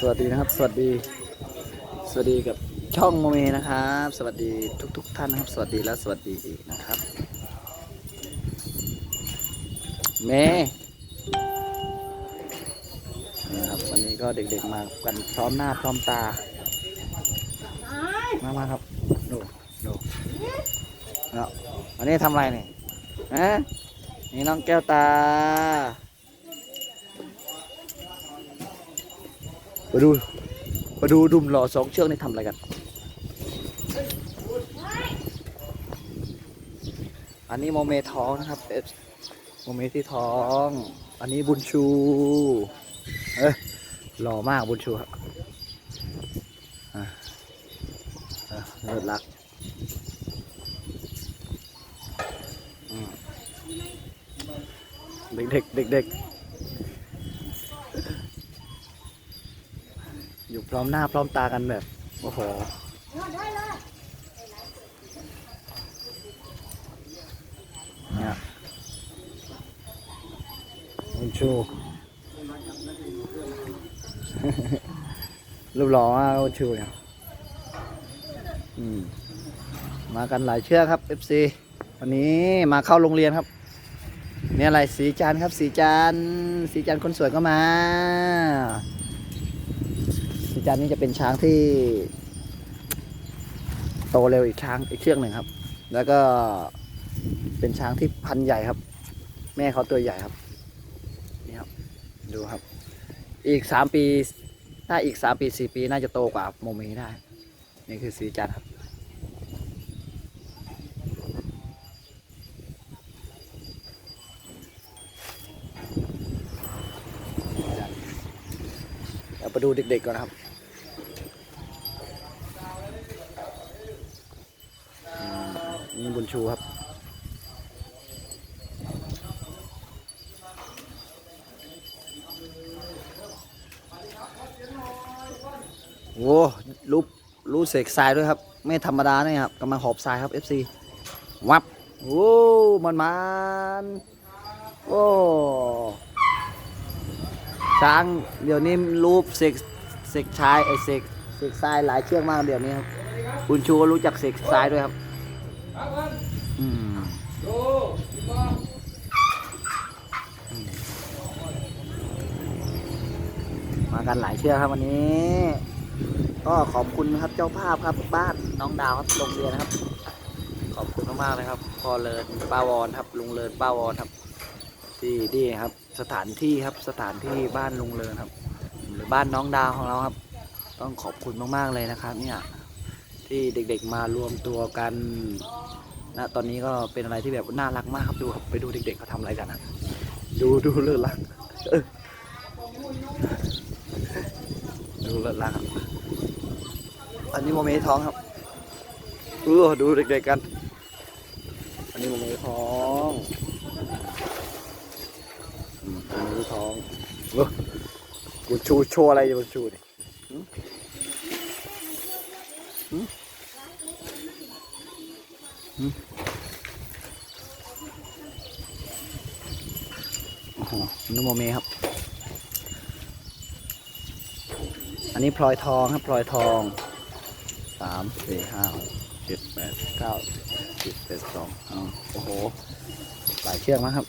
สวัสดีนะครับ สวัสดี สวัสดีกับช่องโมเมนะครับ สวัสดีทุกๆท่านนะครับ สวัสดีและสวัสดีอีกนะครับ เมนะครับวันนี้ก็เด็กๆมากันพร้อมหน้าพร้อมตา มามาครับดูดูเอาวันนี้ทำอะไรเนี่ยฮะนี่น้องแก้วตา มาดูมาดูดุมหล่อสองเชือกนี่ทำอะไรกัน อันนี้โมเมท้องนะครับเอฟโมเมที่ท้อง อันนี้บุญชู เอ้ยหล่อมากบุญชูครับอะอะเลิศรักอืมเด็กๆเด็กๆ อยู่พร้อมหน้าพร้อมตากันแบบ โอ้โหเนี่ยคุณชูรูปหล่อมากคุณชูเนี่ยอืมมากันหลายเชือกครับ FC วันนี้มาเข้าโรงเรียนครับเนี่ยอะไรสีจันครับ สีจันสีจันคนสวยก็มา จันนี่จะเป็นช้างที่โตเร็วอีกช้างอีกเชือกหนึ่งครับ แล้วก็เป็นช้างที่พันใหญ่ครับ แม่เขาตัวใหญ่ครับนี่ครับดูครับ อีกสามปีถ้าอีกสามปีสี่ปีน่าจะโตกว่าโมเมได้ นี่คือสีจันครับเดี๋ยวไปดูเด็กๆก่อนนะครับ มนี่บุญชูครับ โอ้รูปรูเสกทรายด้วยครับ ไม่ธรรมดาเนี่ยครับกำลังหอบทรายครับ FC วับ โอ้มันมันโอ้ช้างเดี๋ยวนี้รูปเสกเสกชายไอเสกเสกทรายหลายเชือกมากเดี๋ยวนี้ครับคุณชูก็รู้จักเสกทรายด้วยครับ อืมมากันหลายเชือกครับวันนี้ ก็ขอบคุณนะครับเจ้าภาพครับบ้านน้องดาวครับโรงเรียนครับ ขอบคุณมากๆเลยครับพ่อเลินป้าวอนครับลุงเลินป้าวอนครับ ที่นี่ครับ สถานที่ครับสถานที่บ้านลุงเลินครับ หรือบ้านน้องดาวของเราครับ ต้องขอบคุณมากๆเลยนะครับ เนี่ย ที่เด็กๆมารวมตัวกันนะตอนนี้ก็เป็นอะไรที่แบบน่ารักมากครับดูครับไปดูเด็กๆเขาทำอะไรกันนะดูดูเลิศรักดูเลิศรักครับอันนี้โมเมท้องครับเออดูเด็กๆกัน อันนี้โมเมท้องอืมโมเมท้องเออกูชูโชว์อะไรอยู่บนชูดิหืมหืมหืม โอ้โหนี่โมเมครับ อันนี้พลอยทองครับพลอยทองสามสี่ห้าเจ็ดแปดเก้าสิบเอ็ดสองอ๋อโอ้โหหลายเชือกนะครับ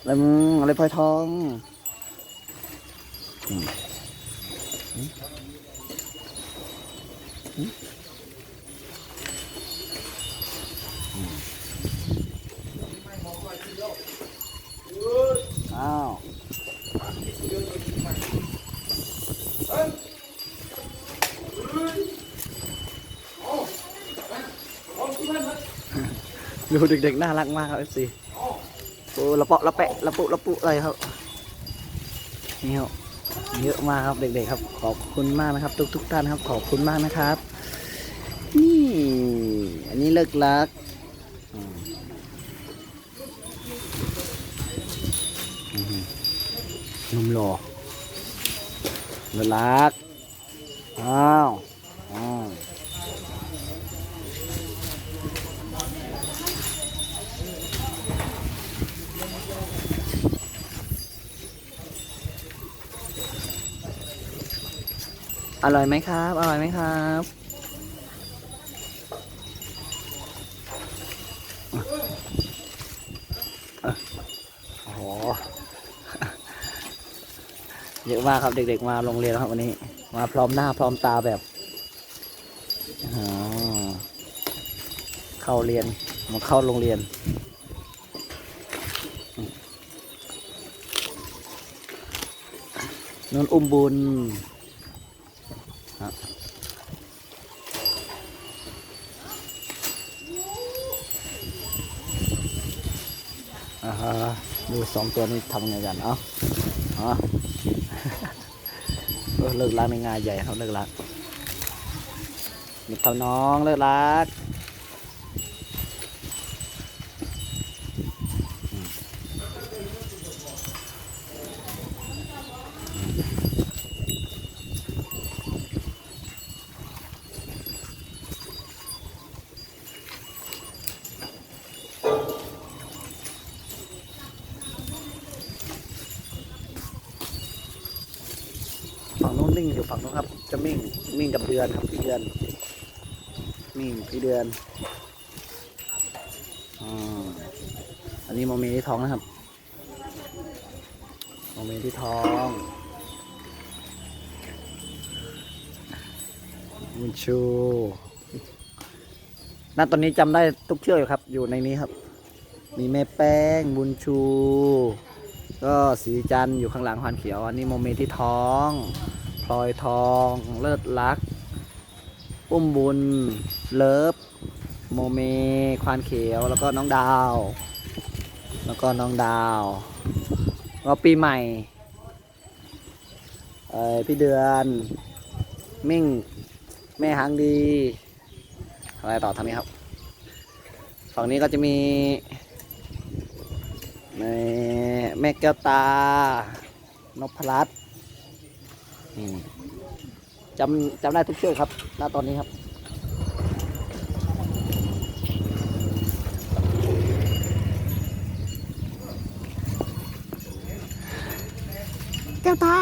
อะไรมึงอะไรพลอยทองอืมอืมอืมอืมอ้าว ดูเด็กๆน่ารักมากครับเอฟซีโอ้ละเปาะละแปะละปุละปุอะไรครับนี่ครับเยอะมากครับเด็กๆครับ ขอบคุณมากนะครับ ทุกๆท่านครับ ขอบคุณมากนะครับ นี่ อันนี้เลิกลักนมหล่อเลิกลักอ้าวอ้าว อร่อยไหมครับ อร่อยไหมครับโอ้โห เยอะมากครับเด็กๆมาโรงเรียนครับวันนี้ มาพร้อมหน้าพร้อมตาแบบเข้าเรียนมาเข้าโรงเรียนนนอุ้มบุญ อ่าฮะดูสองตัวนี้ทำไงกันเอ้าอ๋อเออเลิกรักในงานใหญ่เขาเลิกรักมีเท่าน้องเลิกรัก มิ่งอยู่ฝั่งนู้นครับ จะมิ่งมิ่งกับเดือนครับพี่เดือน มิ่งพี่เดือนอันนี้โมเมที่ท้องนะครับโมเมที่ท้องมุนชูณตอนนี้จำได้ทุกเชือกอยู่ครับ อยู่ในนี้ครับ มีแม่แป้งบุญชู ก็สีจันอยู่ข้างหลังพันเขียว อันนี้โมเมที่ท้อง พลอยทอง เลิศลักษณ์อุ้มบุญ เลิฟ โมเม ควานเขียว แล้วก็น้องดาว แล้วก็น้องดาวก็ปีใหม่เอ่อพี่เดือน มิ่ง แม่หางดี อะไรต่อทางนี้ครับ ฝั่งนี้ก็จะมีแม่แม่แก้วตานพรัตน์ จำจำได้ทุกเชือกครับ ณ ตอนนี้ครับแก้วตา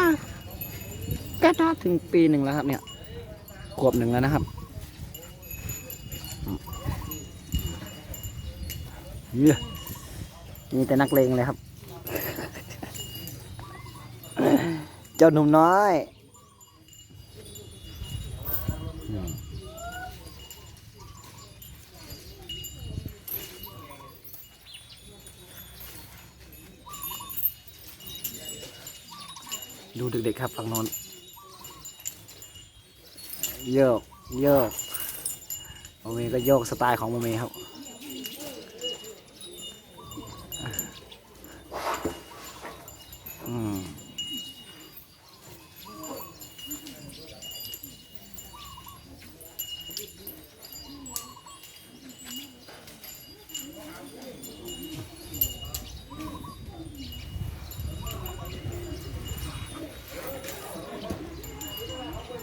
แก้วตาถึงปีหนึ่งแล้วครับ เนี่ยขวบหนึ่งแล้วนะครับอืมเนี่ยมีแต่นักเลงเลยครับ เจ้าหนุ่มน้อย ดูเด็กๆครับฝั่งโน้นโยกโยกโมเมก็โยกสไตล์ของโมเมครับอืม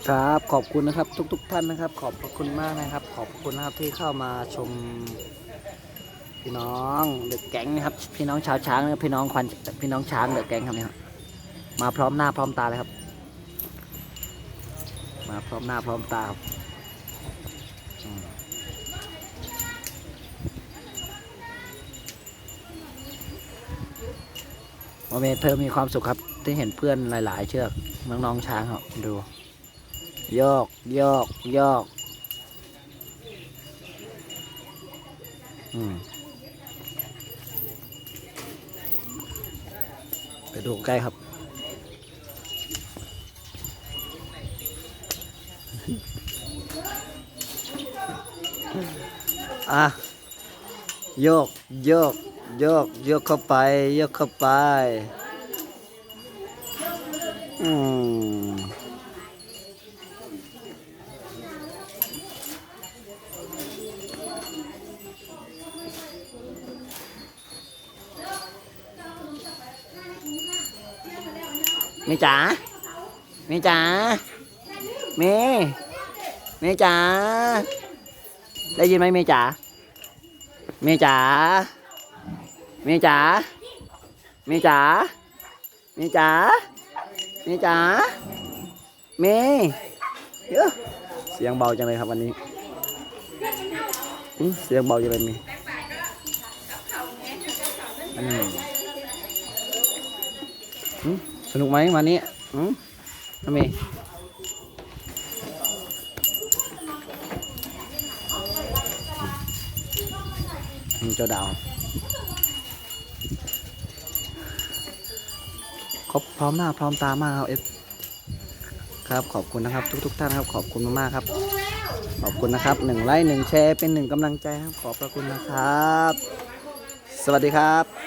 ครับขอบคุณนะครับทุกๆท่านนะครับ ขอบพระคุณมากนะครับ ขอบคุณนะครับที่เข้ามาชมพี่น้องเด็กแก๊งนะครับ พี่น้องชาวช้างนะครับพี่น้องควันพี่น้องช้างเด็กแก๊งครับเนี่ยครับมาพร้อมหน้าพร้อมตาเลยครับ มาพร้อมหน้าพร้อมตาครับโมเมเธอมีความสุขครับที่เห็นเพื่อนหลาย ๆ เชือกน้องๆช้างครับดู โยกโยกโยกอืมไปดูใกล้ครับ อะ โยก โยก โยก โยกเข้าไป โยกเข้าไป อืม เมย์จ๋าเมย์จ๋าเมย์เมย์จ๋าได้ยินไหมเมย์จ๋าเมย์จ๋าเมย์จ๋าเมย์จ๋าเมย์จ๋าเมย์จ๋าเมย์เยอะเสียงเบาจังเลยครับวันนี้เสียงเบาจังเลยมีอืม นุกไหมวันนี้อืมทำมอืมเจ้าดาวครบพร้อมหน้าพร้อมตามากครับเอฟครับขอบคุณนะครับ ทุกทุกท่านครับขอบคุณมากๆครับ ขอบคุณนะครับหนึ่งไลค์หนึ่งแชร์เป็นหนึ่งกำลังใจครับขอบพระคุณนะครับ สวัสดีครับ